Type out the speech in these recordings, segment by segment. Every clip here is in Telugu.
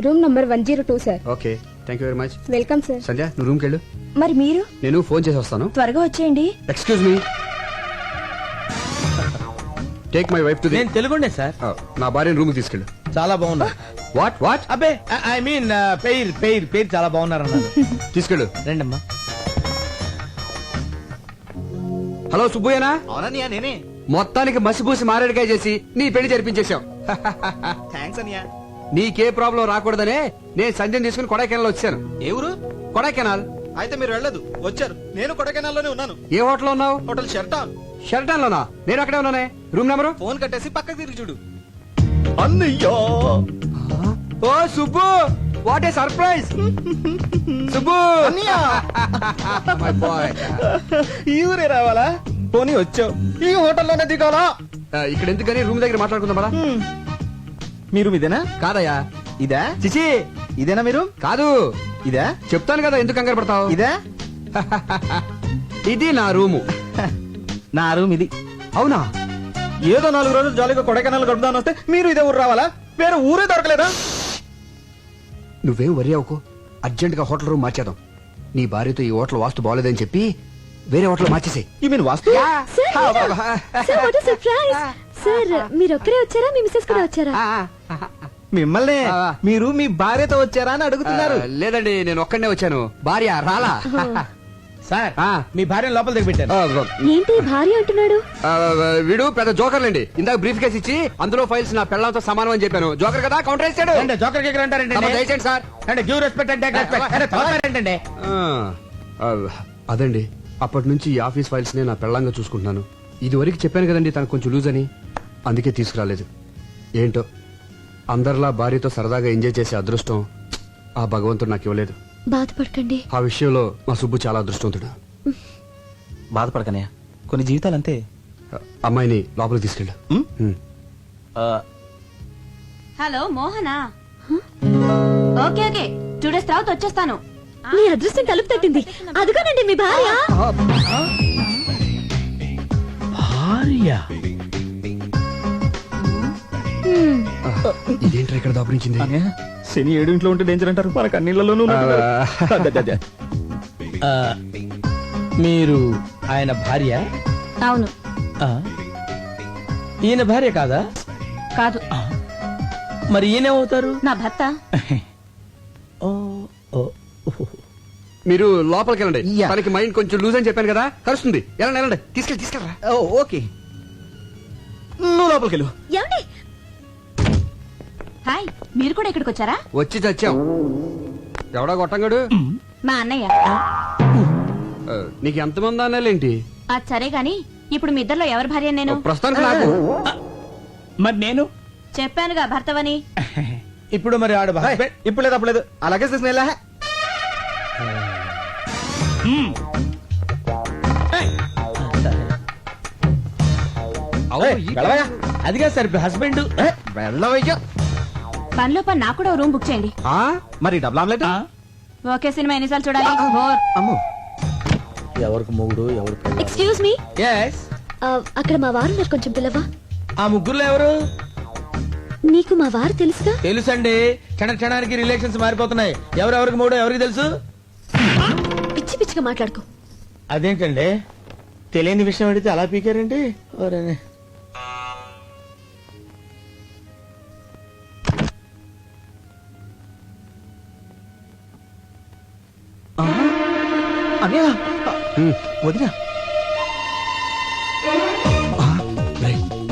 Room number one zero two sir. Okay thank you very much welcome sir. Sandhya నువ్వు రూమ్కి వెళ్ళు. మరి మీరు? నేను ఫోన్ చేసి వస్తాను. త్వరగా వచ్చేయండి. Excuse me take my wife to నేను తెలుగుండే సార్. నా భార్యను రూమ్కి తీసుకెళ్ళు. చాలా బాగున్నా. వాట్ వాట్ అబ్బే ఐ మీన్ పేరు పేరు పేరు చాలా బాగున్నారు అన్నారు తీసుకెళ్ళు. రండమ్మా. హలో సుబ్బయ్యనా? అవునన్నయ్య నేనే. మొత్తానికి మసిపూసి మారేడుకాయ చేసి నీ పెళ్ళి జరిపించేశాం థ్యాంక్స్ అన్నయ్య. నీకే ప్రాబ్లం రాకూడదనే నేను సంజయ్ తీసుకుని కొడైకెనాల్ వచ్చాను. ఏ ఊరు? కొడైకెనాల్. అయితే మీరు వెళ్ళదు. వచ్చారు. నేను కొడకెనాల్లోనే ఉన్నాను. ఏ హోటల్ ఉన్నావు? హోటల్ షర్టాన్ షెల్టన్ లోనా నేను అక్కడే ఉన్నానే. Room number? ఫోన్ కట్టేసి పక్కకి తిరిగి చూడు. అన్నయ్యా! ఓ Subbu! What a surprise! Subbu! అన్నయ్య! మై బాయ్ ఈ ఊరే రావాలా? పోనీ వచ్చావు. ఈ హోటల్లోనే దిగాలా? ఇక్కడ ఎందుకని రూమ్ దగ్గర మాట్లాడుకుందాం పదా. మీరు ఇదేనా? కాదయ్యా. ఇదా? చిచి. ఇదేనా మీరు? కాదు. ఇదా? చెప్తాను కదా ఎందుకు కంగారు పడతావు? ఇదా? ఇది నా రూము. నా రూమ్ ఇది. అవునా? ఏదో నాలుగు రోజులు జాలీగా కొడకెనాల్ గడుపుదాని వస్తే మీరు ఇదే ఊరు రావాలా? వేరే ఊరే దొరకలేదా? నువ్వేం వరి అవ్వకు. అర్జెంట్గా హోటల్ రూమ్ మార్చేద్దాం. నీ భార్యతో ఈ హోటల్ వాస్తు బాగోలేదని చెప్పి వేరే హోటల్ మార్చేసే ఈ మీన్ వాస్తు? సార్ వాట్ సర్ప్రైజ్ సార్ మీరు ఒక్కరే వచ్చారా? మీ మిస్సెస్ కూడా వచ్చారా? మిమ్మల్ని. మీరు మీ భార్యతో వచ్చారా అని అడుగుతున్నారు. లేదండి నేను ఒక్కడనే వచ్చాను. భార్య రాలా. సార్ ఆ. మీ భార్య లోపల దిగి పెట్టారు ఆ, ఏంటి భార్య అంటున్నాడు? వీడు పెద్ద జోకర్లండి ఇందాక బ్రీఫ్ కేసు ఇచ్చి అందులో ఫైల్స్ నా పెళ్ళంతో సమానం అని చెప్పాను. జోకర్ కదా కౌంటర్ వేసాడు అంటే జోకర్ కేకర్ దయచేయండి సార్. అంటే గివ్ రెస్పెక్ట్ అంటే అదండి. అప్పటి నుంచి ఈ ఆఫీస్ ఫైల్స్ నే నా పెళ్ళంగా చూసుకుంటున్నాను. ఇది వరకు చెప్పాను కదండి తనకు కొంచెం లూజ్ అని. అందుకే తీసుకురాలేదు. ఏంటో? అందరిలా భార్యతో సరదాగా ఎంజాయ్ చేసే అదృష్టం ఆ భగవంతుడు నాకు ఇవ్వలేదు. బాధపడకండి. ఆ విషయంలో మా సుబ్బు చాలా అదృష్టవంతుడు. బాధపడకనయ్య. కొన్ని జీవితాలు అంతే అమ్మాయిని లోపలికి తీసుకెళ్ళు. ఉమ్? ఉమ్. Hello Mohana? Okay okay. Two days తర్వాత వచ్చేస్తాను. మీ అదృష్టం తలుపు తట్టింది. అదిగోనండి మీ భార్య. భార్య? హ్మ్. ఇదేంట్రా ఇక్కడ దాపురించింది? శని ఏడు ఇంట్లో ఉంటే డేంజర్ అంటారు. మనకు అన్నిళ్ళలోనూ మీరు ఆయన భార్య? అవును. ఆ. ఈయన భార్య కాదా? కాదు. మరి ఈయనేమవుతారు నా భర్త. ఓ ఓ. మీరు లోపలికి వెళ్ళండి. తనకి మైండ్ కొంచెం లూజ్ అని చెప్పాను కదా కలుస్తుంది వెళ్ళండి వెళ్ళండి. తీసుకెళ్ళి తీసుకెళ్ళరా. ఓకే. నువ్వు లోపలికి వెళ్ళు. హాయ్ మీరు కూడా ఇక్కడికి వచ్చారా? వచ్చి చచ్చాం. ఎవడా కొట్టంగాడు మా అన్నయ్య. ఆ, నీకు ఎంతమంది అన్నాలేంటి అది సరే గాని ఇప్పుడు మీ ఇద్దరిలో ఎవరి భార్య నేను? ప్రస్తుతానికి నాకు. మరి నేను? చెప్పానుగా భర్తవని. ఇప్పుడు మరి ఆడు ఇప్పుడు లేదు అప్పుడు లేదు. అలాగే తీసుకుని వెళ్ళా వెళ్ళవయ్యా. అదిగా సార్ హస్బెండ్. వెళ్ళవయ్యా. పనిలో పని నాకు కూడా రూమ్ బుక్ చేయండి. ఆ? మరి డబుల్ ఆమ్లెట్? ఓకే సినిమా ఎన్నిసార్లు చూడాలి? బోర్. అమ్మో. ఎవరికి మొగుడు ఎవరు ఎక్స్క్యూజ్ మీ ఎస్ అక్కడ మా వారు ఉన్నారు కొంచెం పిల్లవా? ఆ ముగ్గురులో ఎవరు? నీకు మా వారు తెలుసుగా తెలుసండి. క్షణ క్షణానికి రిలేషన్స్ మారిపోతున్నాయి. ఎవరెవరికి మూడో ఎవరికి తెలుసు? పిచ్చి పిచ్చిగా మాట్లాడుకో. అదేంటండి? తెలియని విషయం అడిగితే అలా పీకారండి? ఓరేనే. వదినా.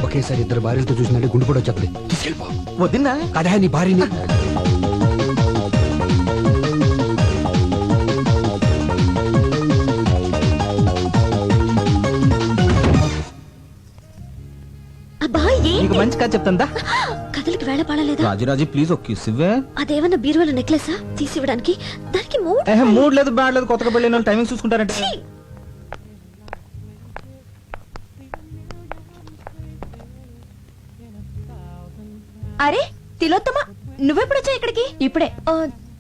ఒకేసారి ఇద్దరు భార్యలతో చూసినట్టు గుండు కూడా వచ్చేది తీసుకెళ్ళిపో. వదినా? అదే నీ భార్యని. నీకు మంచి కథ చెప్తుందా? కథలకి వేళ పాడలేదా? రాజురాజు ప్లీజ్ ఒక కిస్ ఇవ్వే. అదేమన్నా బీరువాల నెక్లెసా తీసివ్వడానికి దానికి మూడు లేదు. బ్యాడ్ లేదు కొత్తగా పెళ్ళిన టైమింగ్ చూసుకుంటారంటే. అరే తిలోత్తమ నువ్వెప్పుడొచ్చా ఇక్కడికి? ఇప్పుడే.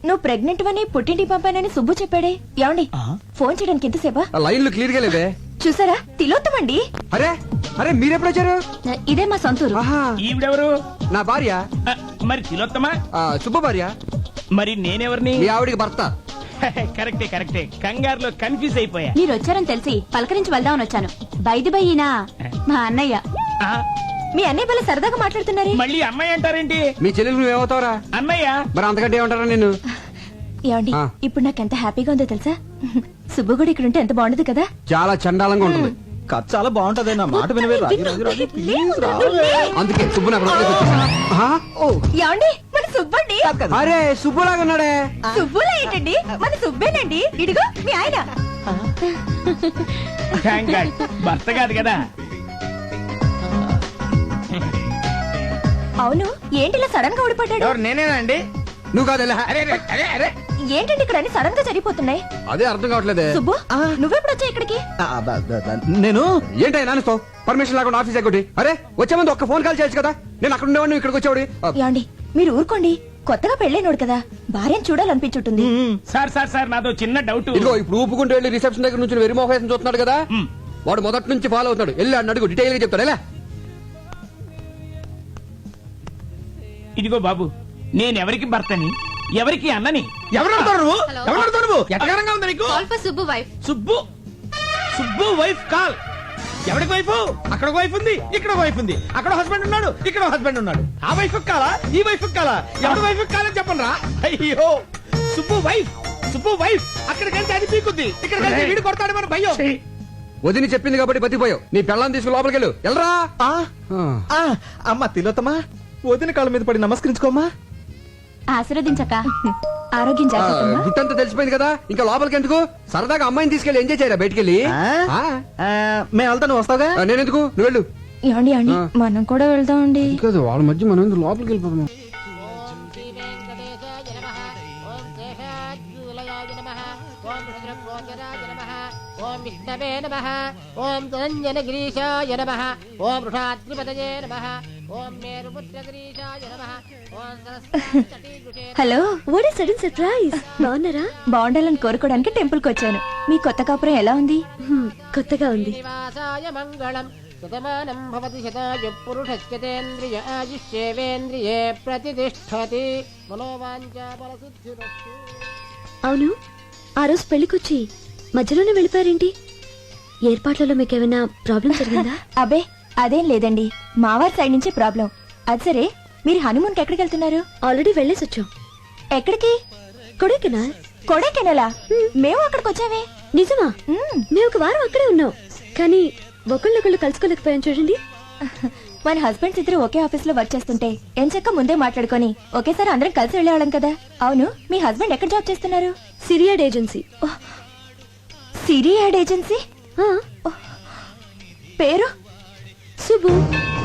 నువ్వు ప్రెగ్నెంట్ అని పుట్టింటికి పంపానని సుబ్బు చెప్పాడే. ఏమండి? ఫోన్ చేయడానికి ఎంతసేపా? లైన్లు క్లియర్గా లేవే. చూసారా? తిలోత్తమండి. అరే అరే మీరెప్పుడు వచ్చారు ఇదే మా సొంతూరు. ఈవిడెవరు? నా భార్య. మరి తిలోత్తమా? సుబ్బ భార్య. మరి నేనెవరిని? మీ ఆవిడికి భర్త. కరెక్టే కరెక్టే. కంగారులో కన్ఫ్యూజ్ అయిపోయా. మీరు వచ్చారని తెలిసి పలకరించి వెళ్దామని వచ్చాను. బైది బయ్యినా మా అన్నయ్య. ఆ, మీ అన్నయ్య వల్ల సరదాగా మాట్లాడుతున్నారే. మళ్ళీ అమ్మాయి అంటారేంటి? మీ చెల్లెలు నువ్వేమవుతావురా? అన్నయ్య? మరి అంతకంటే ఏమంటారా నేను ఏమండి ఆ. ఇప్పుడు నాకు ఎంత హ్యాపీగా ఉందో తెలుసా? సుబ్బు కూడా ఇక్కడ ఉంటే ఎంత బాగుండదు కదా? చాలా చండాలంగా ఉంటుంది. కథ చాలా బాగుంటది నా మాట వినవే రాజు రాజు రాజు ప్లీజ్ రావే. అందుకే. ఆహా? ఏమండి మన సుబ్బండి? అరే సుబ్బులాగా ఉన్నాడే. సుబ్బులా ఏంటండి? మన సుబ్బేనండి. ఇడిగో మీ ఆయన. థ్యాంక్ గాడ్ భర్త కాదు కదా. అవును ఏంటి ఇలా సడన్గా ఎవరు నేనేనండి? నువ్వు కాదు? అరే అరే, అరే అరే. ఏంటండి ఇక్కడ అన్ని సడన్గా జరిగిపోతున్నాయి? అదే అర్థం కావట్లేదే. సుబ్బు నువ్వెప్పుడు వచ్చా ఇక్కడికి? ఆ, బ- బ- బ- నేను? ఏంటో నాన్నతో పర్మిషన్ లేకుండా ఆఫీస్ ఎక్కటి అరే వచ్చే ముందు ఒక్క ఫోన్ కాల్ చేయొచ్చు కదా? నేను అక్కడ ఉండేవాడిని నువ్వు ఇక్కడికి వచ్చేవాడి ఏమండి మీరు ఊరుకోండి. కొత్తగా పెళ్ళైనోడు కదా. భార్యను చూడాలనిపించుంటుంది. సార్ సార్ సార్ నాదో చిన్న డౌట్ ఇదిగో ఇప్పుడు ఊపుకుంటూ వెళ్ళి రిసెప్షన్ దగ్గర నుంచి వెరీ మోహేసం చూస్తున్నాడు కదా. వాడు మొదటి నుంచి ఫాలో అవుతాడు వెళ్ళి అన్న అడుగు డీటెయిల్గా చెప్తాడు. ఎలా? ఇదిగో బాబు నేను ఎవరికి భర్తని ఎవరికి అన్నని? ఎవరు నువ్వు? ఎవరు అడుగుతావు నువ్వు? ఎట్టగారంగా ఉంది నీకు? Subbu wife. Subbu Subbu wife call. ఎవరికి వైఫ్? అక్కడ వైఫ్ ఉంది ఇక్కడ వైఫ్ ఉంది. అక్కడ హస్బెండ్ ఉన్నాడు ఇక్కడ హస్బెండ్ ఉన్నాడు. ఆ వైఫ్ కాలా? ఈ వైఫ్ కాలా? ఎవరి వైఫ్ కాలని చెప్పండి రా అయ్యో సుబ్బు వైఫ్ సుబ్బు వైఫ్. అక్కడికి వెళ్తే అది పీకుద్ది. ఇక్కడ వెళ్తే వీడు కొడతాడు మన భయం. వదిని చెప్పింది కాబట్టి బతిపోయావు నీ పెళ్ళాన్ని తీసుకుని లోపలికి వెళ్ళు. వెళ్ళరా ఆ, ఆ, అమ్మ తిలోతమా వదిన కాళ్ళ మీద పడి నమస్కరించుకోమ్మా. ఆశీర్వదించక ఆరోగ్యం ఆ, జాగ్రత్త గుట్టంతా తెలిసిపోయింది కదా ఇంకా లోపలికి ఎందుకు సరదాగా అమ్మాయిని తీసుకెళ్ళి ఎంజాయ్ చేయరా బయటికి వెళ్ళి ఆ? ఆ? ఆ, మేము వెళ్తాను వస్తావుగా? ఆ, నేనెందుకు? నువ్వు వెళ్ళు. ఏమండి. మనం కూడా వెళ్దామండి. కాదు వాళ్ళ మధ్య మనం ఎందుకు లోపలికి వెళ్ళిపోతాం ఓం విష్ణవే నమః ఓం ధనంజనగిరీశాయ నమః ఓం వృషాద్రిపతయే నమః. హలో వాట్ సడన్ సర్ప్రైజ్ బాగున్నారా? బాగుండాలని కోరుకోవడానికి టెంపుల్కి వచ్చాను. మీ కొత్త కాపురం ఎలా ఉంది? కొత్తగా ఉంది. నివాసాయ మంగళం. శతమానం భవతి శతాయ పురుషస్యతేంద్రియ ఆయుష్యేవేంద్రియే ప్రతిష్టతి. మనోవాంఛా బలసిద్ధిరస్తు అవును ఆ రోజు పెళ్ళికొచ్చి మధ్యలోనే వెళ్ళిపోయారేంటి? ఏర్పాట్లలో మీకు ఏమైనా ప్రాబ్లం జరిగిందా? అబే అదేం లేదండి. మావారి సైడ్ నుంచి ప్రాబ్లం. అది సరే మీరు హనుమూన్కి ఎక్కడికి వెళ్తున్నారు? ఆల్రెడీ వెళ్ళేసి వచ్చాం. ఎక్కడికి? కొడైకెనాల్. కొడైకెనలా? మేము అక్కడికి వచ్చామే. నిజమా? మ్మ్. ఒక వారం అక్కడే ఉన్నాం. కానీ ఒకళ్ళొకళ్ళు కలుసుకోలేకపోయాం చూడండి. మన హస్బెండ్స్ ఇద్దరు ఒకే ఆఫీస్లో వర్క్ చేస్తుంటే ఎంచక్క ముందే మాట్లాడుకొని ఒకేసారి అందరం కలిసి వెళ్ళేవాళ్ళం కదా. అవును మీ హస్బెండ్ ఎక్కడ జాబ్ చేస్తున్నారు? సిరియాడ్ ఏజెన్సీ. Siri ad agency? పేరు? Substitui.